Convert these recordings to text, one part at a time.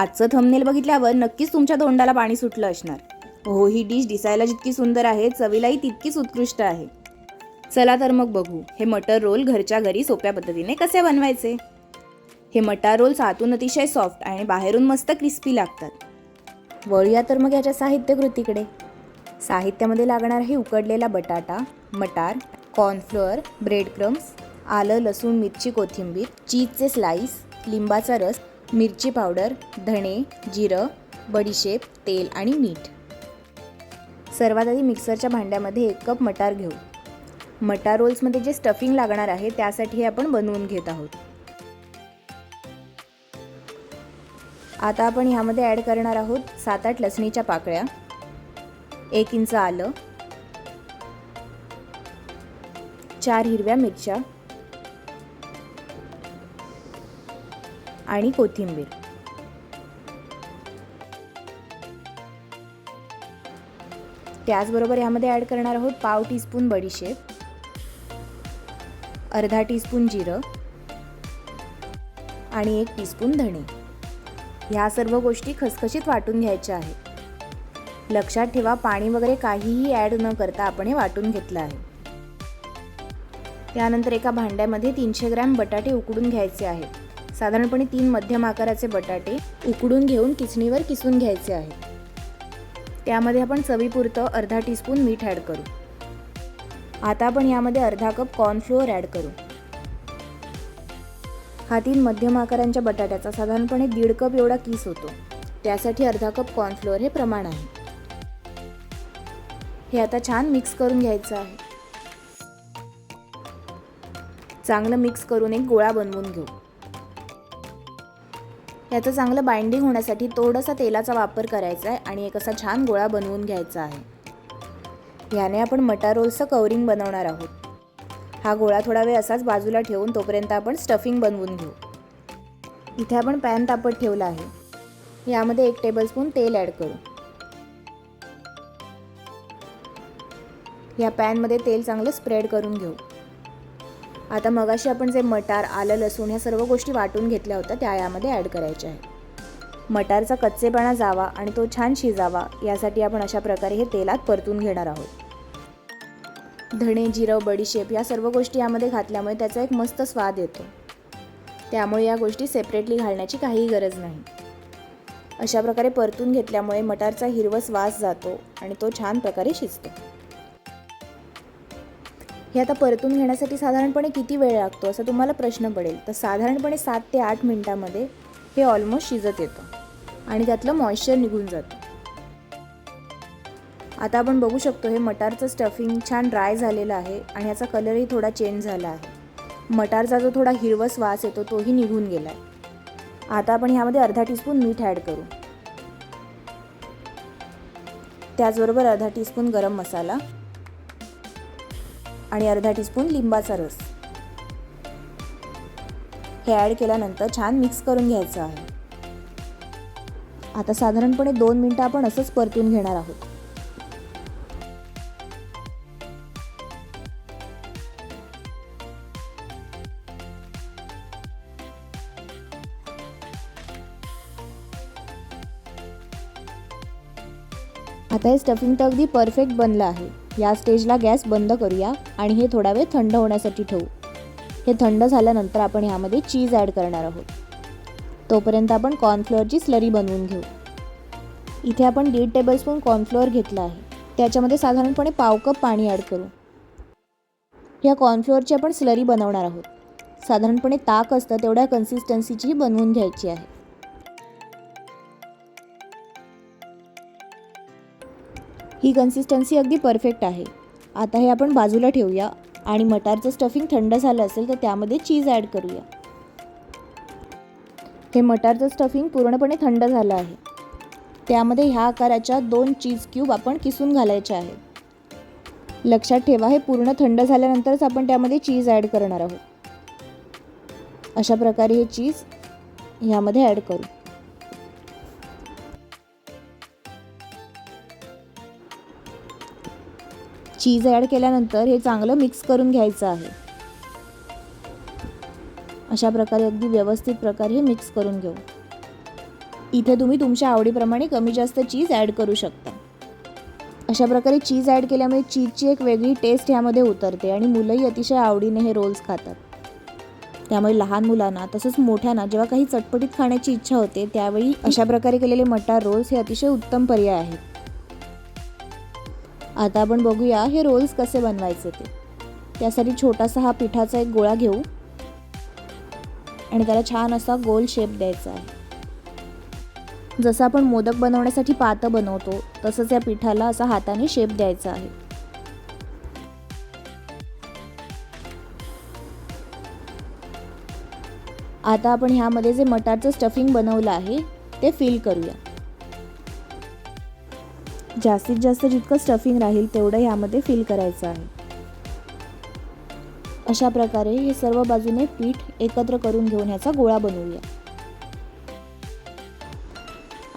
आजचं थंबनेल बघितल्यावर नक्कीच तुमच्या तोंडाला पाणी सुटलं असणार. हो ही डिश दिसायला जितकी सुंदर आहे चवीलाही तितकीच उत्कृष्ट आहे. चला तर मग बघू हे मटर रोल घरच्या घरी सोप्या पद्धतीने कसे बनवायचे? हे मटार रोल्स आतून अतिशय सॉफ्ट आणि बाहेरून मस्त क्रिस्पी लागतात. वळूया तर मग याच्या साहित्यकृतीकडे. साहित्यामध्ये लागणार आहे उकडलेला बटाटा मटार कॉर्नफ्लोअर ब्रेड क्रम्स आलं लसूण मिरची कोथिंबीर चीजचे स्लाईस लिंबाचा रस मिरची पावडर धणे जिरं बडीशेप तेल आणि मीठ. सर्वात आधी मिक्सरच्या भांड्यामध्ये एक कप मटार घेऊ. मटार रोल्समध्ये जे स्टफिंग लागणार आहे त्यासाठी हे आपण बनवून घेत आहोत. आता आपण ह्यामध्ये ॲड करणार आहोत सात आठ लसणीच्या पाकळ्या एक इंच आलं चार हिरव्या मिरच्या आणि कोथिंबीर. त्याचबरोबर यामध्ये ॲड करणार आहोत पाव टीस्पून बडीशेप अर्धा टीस्पून जिरं आणि एक टीस्पून धणे. ह्या सर्व गोष्टी खसखशीत वाटून घ्यायच्या आहेत. लक्षात ठेवा पाणी वगैरे काहीही ॲड न करता आपण हे वाटून घेतलं आहे. त्यानंतर एका भांड्यामध्ये तीनशे ग्रॅम बटाटे उकडून घ्यायचे आहेत. साधारणपणे तीन मध्यम आकाराचे बटाटे उकडून घेऊन किसणीवर किसून घ्यायचे आहेत. त्यामध्ये आपण चवीपुरतं अर्धा टीस्पून मीठ ॲड करू. आता आपण यामध्ये अर्धा कप कॉर्नफ्लोअर ॲड करू. हा तीन मध्यम आकारांच्या बटाट्याचा साधारणपणे दीड कप एवढा किस होतो. त्यासाठी अर्धा कप कॉर्नफ्लोअर हे प्रमाण आहे. हे आता छान मिक्स करून घ्यायचं आहे. चांगलं मिक्स करून एक गोळा बनवून घेऊ. याचं चांगलं बाइंडिंग होण्यासाठी थोडासा तेलाचा वापर करायचा आहे आणि एक असा छान गोळा बनवून घ्यायचा आहे. याने आपण मटा रोलचं कवरिंग बनवणार आहोत. हा गोळा थोडा वेळ असाच बाजूला ठेवून तोपर्यंत आपण स्टफिंग बनवून घेऊ. इथे आपण पॅन तापत ठेवला आहे. यामध्ये एक टेबलस्पून तेल ॲड करू. या पॅनमध्ये तेल चांगलं स्प्रेड करून घेऊ. आता मगाशी आपण जे मटार आलं लसूण ह्या सर्व गोष्टी वाटून घेतल्या होत्या त्या यामध्ये ॲड करायच्या आहेत. मटारचा कच्चेपणा जावा आणि तो छान शिजावा यासाठी आपण अशा प्रकारे हे तेलात परतून घेणार आहोत. धणे जिरं बडीशेप या सर्व गोष्टी यामध्ये घातल्यामुळे त्याचा एक मस्त स्वाद येतो. त्यामुळे या गोष्टी सेपरेटली घालण्याची काहीही गरज नाही. अशा प्रकारे परतून घेतल्यामुळे मटारचा हिरवस वास जातो आणि तो छान प्रकारे शिजतो. हे आता परतून घेण्यासाठी साधारणपणे किती वेळ लागतो असा तुम्हाला प्रश्न पडेल. तर साधारणपणे सात ते आठ मिनटामध्ये हे ऑलमोस्ट शिजत येतं. आणि त्यातलं मॉइश्चर निघून जातं. आता आपण बघू शकतो हे मटारचं स्टफिंग छान ड्राय झालेलं आहे आणि याचा कलरही थोडा चेंज झाला आहे. मटारचा जो थोडा हिरवस वास येतो तोही निघून गेला आहे आता आपण ह्यामध्ये अर्धा टीस्पून मीठ ॲड करू. त्याचबरोबर अर्धा टीस्पून गरम मसाला. आणि अर्धा टीस्पून लिंबाचा रस. हे ॲड केल्यानंतर छान मिक्स करून घ्यायचं आहे. आता साधारणपणे दोन मिनटं आपण असंच परतून घेणार आहोत. आता हे स्टफिंग तर अगदी परफेक्ट बनलं आहे. या स्टेजला गॅस बंद करूया आणि हे थोडा वेळ थंड होण्यासाठी ठेवू. हे थंड झाल्यानंतर आपण ह्यामध्ये चीज ॲड करणार आहोत. तोपर्यंत आपण कॉर्नफ्लोअरची स्लरी बनवून घेऊ. इथे आपण दीड टेबलस्पून कॉर्नफ्लोअर घेतला आहे. त्याच्यामध्ये साधारणपणे पाव कप पाणी ॲड करू. ह्या कॉर्नफ्लोअरची आपण स्लरी बनवणार आहोत. साधारणपणे ताक असतं तेवढ्या कन्सिस्टन्सीची बनवून घ्यायची आहे. ही कन्सिस्टन्सी अगदी परफेक्ट आहे. आता हे आपण बाजूला ठेवूया आणि मटारचं स्टफिंग थंड झालं असेल तर त्यामध्ये चीज ॲड करूया. हे मटारचं स्टफिंग पूर्णपणे थंड झालं आहे. त्यामध्ये ह्या आकाराच्या दोन चीज क्यूब आपण किसून घालायचे आहेत. लक्षात ठेवा हे पूर्ण थंड झाल्यानंतरच आपण त्यामध्ये चीज ॲड करणार आहोत. अशा प्रकारे हे चीज ह्यामध्ये ॲड करू. चीज ॲड केल्यानंतर हे चांगलं मिक्स करून घ्यायचं आहे. अशा प्रकारे अगदी व्यवस्थित प्रकारे हे मिक्स करून घेऊ. इथे तुम्ही तुमच्या आवडीप्रमाणे कमी जास्त चीज ॲड करू शकता. अशा प्रकारे चीज ॲड केल्यामुळे चीजची एक वेगळी टेस्ट ह्यामध्ये उतरते आणि मुलंही अतिशय आवडीने हे रोल्स खातात. त्यामुळे लहान मुलांना तसंच मोठ्यांना जेव्हा काही चटपटीत खाण्याची इच्छा होते त्यावेळी अशा प्रकारे केलेले मटार रोल्स हे अतिशय उत्तम पर्याय आहेत. आता आपण बघूया हे रोल्स कसे बनवायचे ते. त्यासाठी छोटासा हा पिठाचा एक गोळा घेऊ. आणि त्याला छान असा गोल शेप द्यायचा आहे. जसं आपण मोदक बनवण्यासाठी पातं बनवतो तसंच या पिठाला असा हाताने शेप द्यायचा आहे. आता आपण ह्यामध्ये जे मटारचं स्टफिंग बनवलं आहे ते फिल करूया. जास्तीत जास्त जितकं स्टफिंग राहील तेवढं ह्यामध्ये फिल करायचं आहे. अशा प्रकारे हे सर्व बाजूने पीठ एकत्र करून घेऊन ह्याचा गोळा बनवूया.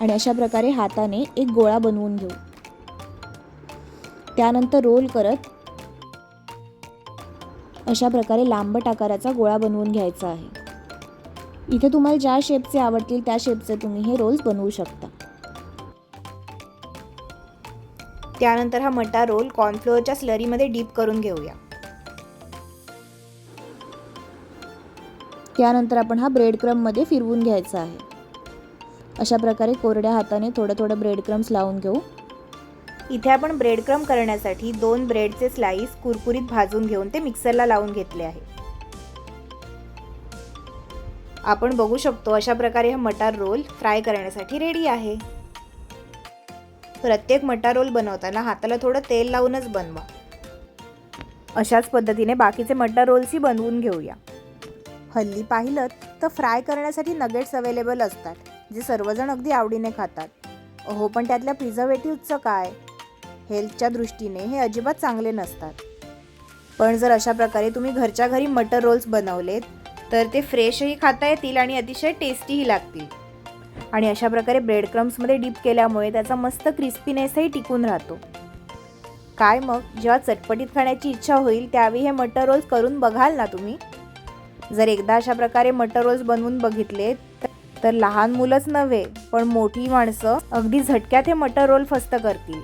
आणि अशा प्रकारे हाताने एक गोळा बनवून घेऊ. त्यानंतर रोल करत अशा प्रकारे लांबट आकाराचा गोळा बनवून घ्यायचा आहे. इथे तुम्हाला ज्या शेपचे आवडतील त्या शेपचे तुम्ही हे रोल्स बनवू शकता. त्यानंतर हा मटार रोल कॉर्नफ्लोअरच्या स्लरीमध्ये डीप करून घेऊया. त्यानंतर आपण हा ब्रेड क्रममध्ये फिरवून घ्यायचा आहे. अशा प्रकारे कोरड्या हाताने थोडं थोडं ब्रेड क्रम्स लावून घेऊ. इथे आपण ब्रेड क्रम करण्यासाठी दोन ब्रेडचे स्लाईस कुरकुरीत भाजून घेऊन ते मिक्सरला लावून घेतले आहे. आपण बघू शकतो अशा प्रकारे हा मटार रोल फ्राय करण्यासाठी रेडी आहे. प्रत्येक मटा रोल बनवताना हाताला थोडं तेल लावूनच बनवा. अशाच पद्धतीने बाकीचे मटा रोल्सही बनवून घेऊया. हल्ली पाहिलं तर फ्राय करण्यासाठी नगेट्स अवेलेबल असतात जे सर्वजण अगदी आवडीने खातात. हो पण त्यातल्या प्रिझर्वेटिव्हचं काय? हेल्थच्या दृष्टीने हे अजिबात चांगले नसतात. पण जर अशा प्रकारे तुम्ही घरच्या घरी मटर रोल्स बनवलेत तर ते फ्रेशही खाता येतील आणि अतिशय टेस्टीही लागतील. आणि अशा प्रकारे ब्रेड क्रम्समध्ये डीप केल्यामुळे त्याचा मस्त क्रिस्पीनेसही टिकून राहतो. काय मग? जेव्हा चटपटीत खाण्याची इच्छा होईल त्यावेळी हे मटर रोल्स करून बघाल ना तुम्ही? जर एकदा अशा प्रकारे मटर रोल्स बनवून बघितले तर लहान मुलंच नव्हे पण मोठी माणसं अगदी झटक्यात हे मटर रोल फस्त करतील.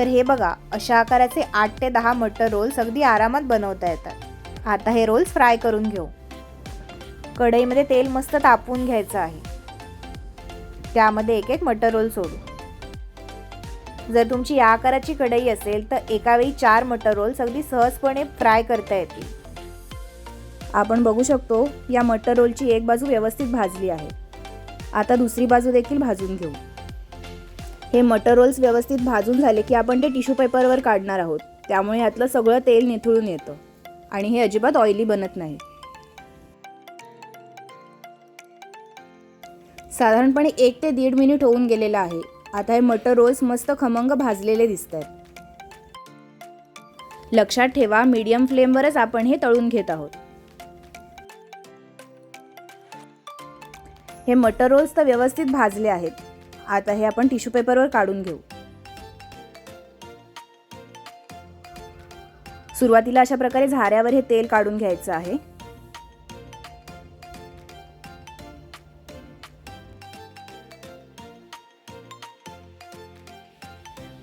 तर हे बघा अशा आकाराचे आठ ते दहा मटर रोल्स अगदी आरामात बनवता येतात. आता हे रोल्स फ्राय करून घेऊ. कढईमध्ये तेल मस्त तापवून घ्यायचं आहे. त्यामध्ये एक एक मटर रोल सोडू. जर तुमची या आकाराची कढई असेल तर एकावेळी चार मटर रोल्स अगदी सहजपणे फ्राय करता येतील. आपण बघू शकतो या मटर रोलची एक बाजू व्यवस्थित भाजली आहे. आता दुसरी बाजू देखील भाजून घेऊ. हे मटर रोल्स व्यवस्थित भाजून झाले की आपण ते टिश्यू पेपरवर काढणार आहोत. त्यामुळे यातलं सगळं तेल निथळून येतं. आणि हे अजिबात ऑइली बनत नाही. साधारणपणे एक ते दीड मिनिट होऊन गेलेलं आहे. आता हे मटर रोल्स मस्त खमंग भाजलेले दिसत आहेत लक्षात ठेवा मीडियम फ्लेमवरच आपण हे तळून घेत आहोत. हे मटर रोल्स तर व्यवस्थित भाजले आहेत. आता हे आपण टिश्यू पेपरवर काढून घेऊ. सुरुवातीला अशा प्रकारे झाऱ्यावर हे तेल काढून घ्यायचं आहे.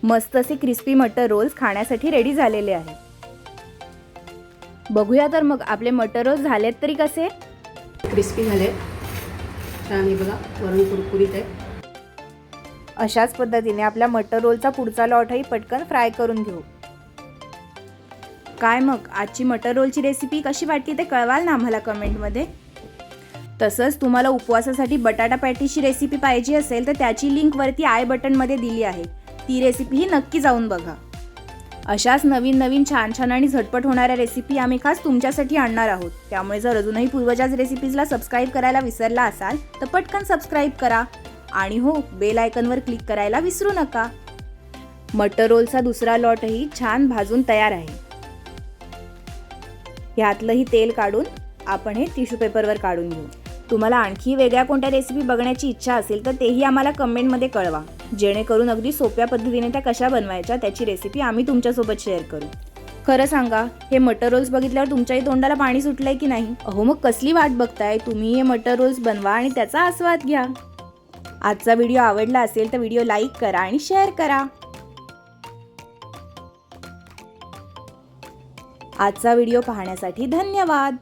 मस्त असे क्रिस्पी मटर रोल्स खाण्यासाठी रेडी झालेले आहेत बघूया तर मग आपले मटर रोल्स झालेत तरी कसे? क्रिस्पी झाले. छान हे बघा वरून कुरकुरीत आहे. अशाच पद्धतीने आपल्या मटर रोलचा पुढचा लॉटही पटकन फ्राय करून घेऊ. काय मग? आजची मटर रोलची रेसिपी कशी वाटली ते कळवाल ना आम्हाला कमेंटमध्ये. तसंच तुम्हाला उपवासासाठी बटाटा पॅटीची रेसिपी पाहिजे असेल तर त्याची लिंक वरती आय बटनमध्ये दिली आहे. ती रेसिपीही नक्की जाऊन बघा. अशाच नवीन नवीन छान छान आणि झटपट होणाऱ्या रेसिपी आम्ही खास तुमच्यासाठी आणणार आहोत. त्यामुळे जर अजूनही पूर्वजाच रेसिपीजला सबस्क्राईब करायला विसरला असाल तर पटकन सबस्क्राईब करा. आणि हो बेल आयकनवर क्लिक करायला विसरू नका. मटर रोलचा दुसरा लॉटही छान भाजून तयार आहे. ह्यातलंही तेल काढून आपण हे टिश्यू पेपरवर काढून घेऊ. तुम्हाला आणखी वेगळ्या कोणत्या रेसिपी बघण्याची इच्छा असेल तर तेही आम्हाला कमेंटमध्ये कळवा. जेणेकरून अगदी सोप्या पद्धतीने त्या कशा बनवायच्या त्याची रेसिपी आम्ही तुमच्यासोबत शेअर करू. खरं सांगा हे मटर रोल्स बघितल्यावर तुमच्याही तोंडाला पाणी सुटलंय की नाही? अहो मग कसली वाट बघताय? तुम्ही हे मटर रोल्स बनवा आणि त्याचा आस्वाद घ्या. आजचा व्हिडिओ आवडला असेल तर व्हिडिओ लाईक करा आणि शेअर करा. आजचा व्हिडिओ पाहण्यासाठी धन्यवाद.